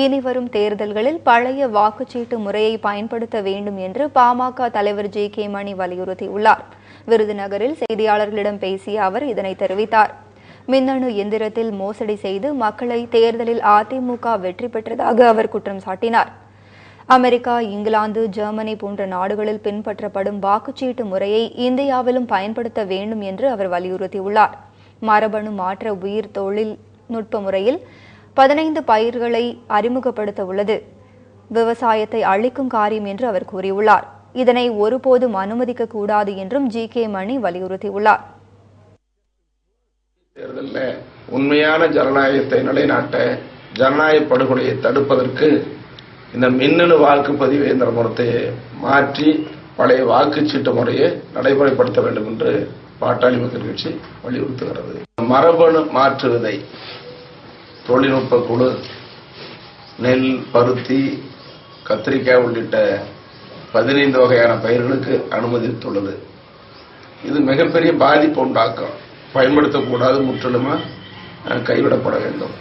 இனி வரும் தேர்தல்களில் பழைய வாக்குச்சீட்டு முறையை பயன்படுத்த வேண்டும் என்று பாமக தலைவர் ஜி கே மணி வலியுறுத்தியுள்ளார். விருதுநகரில் செய்தியாளர்களிடம் பேசிய அவர் இதனை தெரிவித்தார். மின்னணு எந்திரத்தில் மோசடி செய்து மக்களை தேர்தலில் அதிமுக வெற்றி பெற்றதாக அவர் குற்றம் சாட்டினார். அமெரிக்கா இங்கிலாந்து ஜெர்மனி போன்ற நாடுகளில் பின்பற்றப்படும் வாக்குச்சீட்டு முறையை இந்தியாவிலும் பயன்படுத்த வேண்டும் என்று அவர் வலியுறுத்தியுள்ளார். மரபணு மாற்ற உயிர் தொழில்நுட்ப முறையில் பதினைந்து பயிர்களை அறிமுகப்படுத்த உள்ளது விவசாயத்தை அழிக்கும் காரியம் என்று அவர் கூறியுள்ளார். இதனை ஒருபோதும் அனுமதிக்க கூடாது என்றும் ஜி. கே. மணி வலியுறுத்தியுள்ளார். தேர்தலில் உண்மையான ஜனநாயகத்தை நிலைநாட்ட ஜனநாயக படுகொலையை தடுப்பதற்கு இந்த மின்னணு வாக்குப்பதிவு இயந்திர முறையை மாற்றி பழைய வாக்குச்சீட்டு முறையை நடைமுறைப்படுத்த வேண்டும் என்று பாட்டாளி மக்கள் கட்சி வலியுறுத்துகிறது. மரபணு மாற்று விதை தொழில்நுட்ப குழு நெல் பருத்தி கத்திரிக்காய் உள்ளிட்ட பதினைந்து வகையான பயிர்களுக்கு அனுமதித்துள்ளது. இது மிகப்பெரிய பாதிப்பு உண்டாக்கும் பயன்படுத்தக்கூடாது முற்றிலுமா கைவிடப்பட வேண்டும்.